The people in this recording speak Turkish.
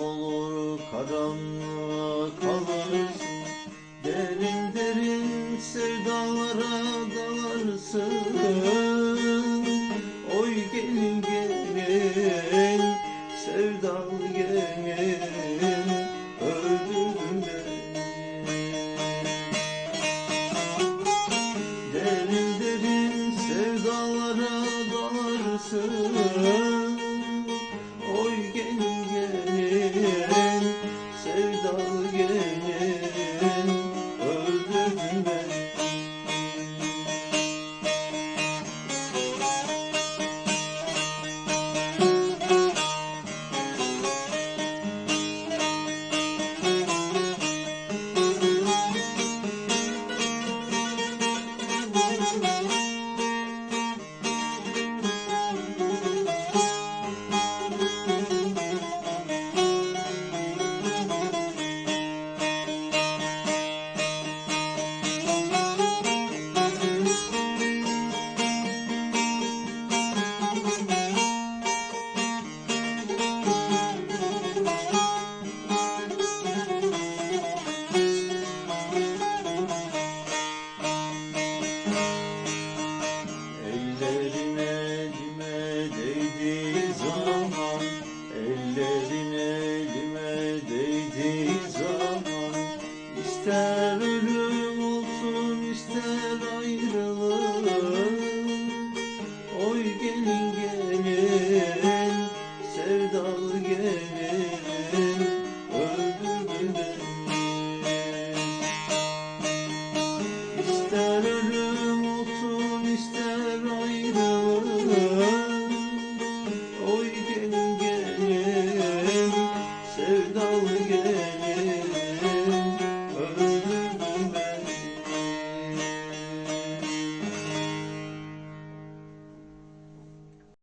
olur karanlığa kalarsın Derin derin sevdalara dalarsın. Oy gelin gelin sevdalı gelin Öldürdün beni. Derin derin sevdalara dalarsın.